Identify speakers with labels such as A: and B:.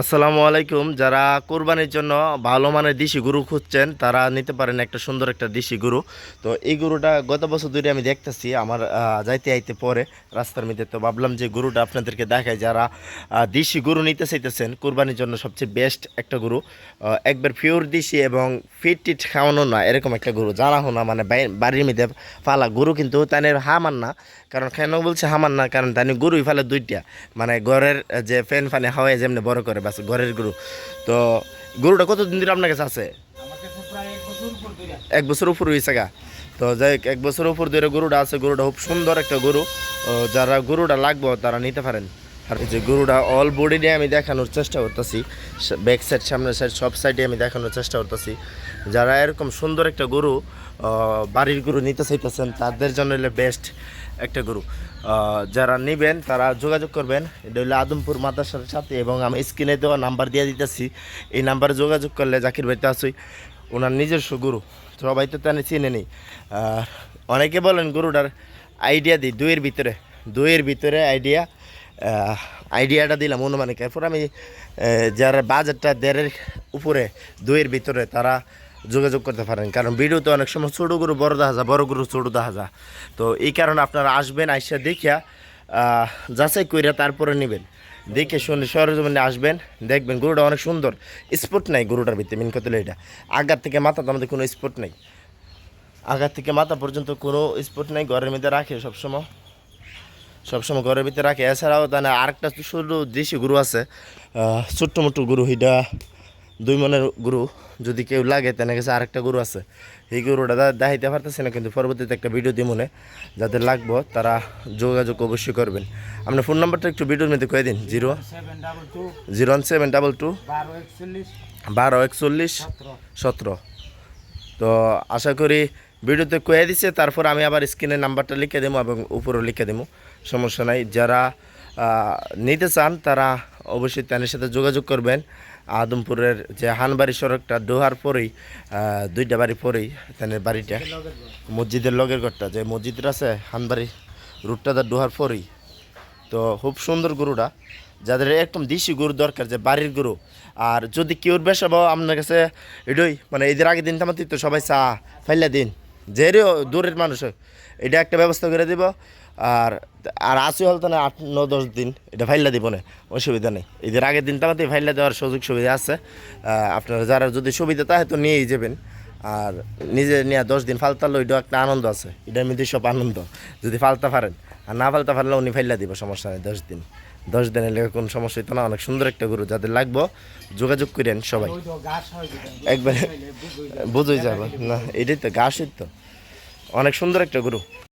A: আসসালামু আলাইকুম। যারা কোরবানির জন্য ভালো মানের দেশি গরু খুঁজছেন, তারা নিতে পারেন একটা সুন্দর একটা দেশি গরু। তো এই গরুটা গত বছর ধরে আমি দেখতেছি, আমার যাইতে আইতে পরে রাস্তার মধ্যে তো ভাবলাম যে গরুটা আপনাদেরকে দেখায় যারা দেশি গরু নিতে চাইতেছেন, কোরবানির জন্য সবচেয়ে বেস্ট একটা গরু একবার পিওর দেশি এবং ফিট টিট খাওয়ানো না, এরকম একটা গরু। জানা হোনা মানে বাড়ির মধ্যে ফালা গরু কিন্তু তানের হামান না, কারণ কেন বলছে হামান না? কারণ তানি গরুই ফেলে দুইটা। মানে ঘরের যে ফ্যান ফানে হাওয়ায় যেমনি বড় করে বাস ঘরের গরু। তো গরুটা কতদিন ধরে আপনার কাছে আছে?
B: এক বছর উপর
A: হয়েছে গা। তো যাই এক বছর উপর ধরে গরুটা আছে গরুটা খুব সুন্দর একটা গরু। যারা গরুটা লাগবে তারা নিতে পারেন। আর এই যে গরুটা অল বডি দিয়ে আমি দেখানোর চেষ্টা করতেছি ব্যাক সাইড সামনের সাইড সব সাইডে আমি দেখানোর চেষ্টা করতেছি। যারা এরকম সুন্দর একটা গরু বাড়ির গরু নিতে চাইতেছেন, তাদের জন্য হলে বেস্ট একটা গরু। যারা নেবেন, তারা যোগাযোগ করবেন। এটা হলো আদমপুর মাদ্রাসার সাথে এবং আমি স্ক্রিনে দেওয়া নাম্বার দিয়ে দিতেছি। এই নাম্বারে যোগাযোগ করলে জাকির ভাইতে আসুই ওনার নিজস্ব গরু। সবাই তো তাহলে চিনে নেই। অনেকে বলেন গরুটার আইডিয়া দিই, দুইয়ের ভিতরে। দুইয়ের ভিতরে আইডিয়া আইডিয়াটা দিলাম অনুমানিক। এরপর আমি যারা বাজেটটা দেড়ের উপরে, দুইয়ের ভিতরে তারা যোগাযোগ করতে পারেন। কারণ ভিডিওতে অনেক সময় ছোটো গরু, বড় দেখা যায়, বড় গরু, ছোটো দেখা যায়। তো এই কারণে আপনারা আসবেন, আইসা দেখিয়া যাচাই কইরা তারপরে নেবেন। দেখে শুনে সরজমিনে আসবেন, দেখবেন গরুটা অনেক সুন্দর। স্পট নাই গরুটার ভিতরে মেন হলো এটা। আগার থেকে মাথা তো আমাদের কোনো স্পট নেই। আগার থেকে মাথা পর্যন্ত কোনো স্পট নেই, ঘরের মধ্যে রাখে সবসময়। সবসময় ঘরের ভিতরে রাখে। এছাড়াও তাহলে আরেকটা শুধু দেশি গরু আছে ছোট্ট মোটো গরু এটা দুই মনের গরু যদি কেউ লাগে তেনে কাছে আরেকটা গরু আছে। এই গরুটা দেখাইতে পারতেছে না, কিন্তু পরবর্তীতে একটা ভিডিও দিই মনে যাদের লাগবো, তারা যোগাযোগ অবশ্যই করবেন। আপনার ফোন নাম্বারটা একটু ভিডিওর মধ্যে কয়ে দিন, zero zero one seven double two
B: বারো একচল্লিশ
A: বারো একচল্লিশ
B: সতেরো
A: সতেরো। তো আশা করি ভিডিওতে কয়ে দিছে, তারপর আমি আবার স্ক্রিনে নাম্বারটা লিখে দেবো এবং উপরেও লিখে দেবো। সমস্যা নাই, যারা নিতে চান, তারা অবশ্যই তাদের সাথে যোগাযোগ করবেন। আদমপুরের যে হানবাড়ি সড়কটা ডোহার পরেই দুইটা বাড়ি পরেই তাদের বাড়িটা, মসজিদের লগের ঘরটা, যে মসজিদটা আছে হানবাড়ি রুটটা তার ডোহার পরেই। তো খুব সুন্দর গরুটা, যাদের একদম দেশি গরু দরকার, যে বাড়ির গরু। আর যদি কেউর বেসাবো আপনার কাছে এটাই মানে এদের আগে দিন তো সবাই চা ফাইলা দিন। যে দূরের মানুষ এটা একটা ব্যবস্থা করে দিব, আর আর আসি হল না আট, ন, দশ দিন এটা ফাইলা দিব না, অসুবিধা নেই। এদের আগের দিন তামাতে ফাইলা দেওয়ার সুযোগ সুবিধা আছে। আপনারা যারা যদি সুবিধা থাকে তো নিয়েই যাবেন। আর নিজে নিয়ে দশ দিন ফালতালো এটাও একটা আনন্দ আছে। এটার মধ্যে সব আনন্দ, যদি ফালতা পারেন। আর না ফালতা পারলে উনি ফাইলা দিব, সমস্যা নেই, দশ দিন। দশ দিনের লেগে কোনো সমস্যা হইতো না। অনেক সুন্দর একটা গরু যাদের লাগবো, যোগাযোগ করেন সবাই। একবারে বুঝই যাবে। না, এটাই তো, ঘাস তো। অনেক সুন্দর একটা গরু।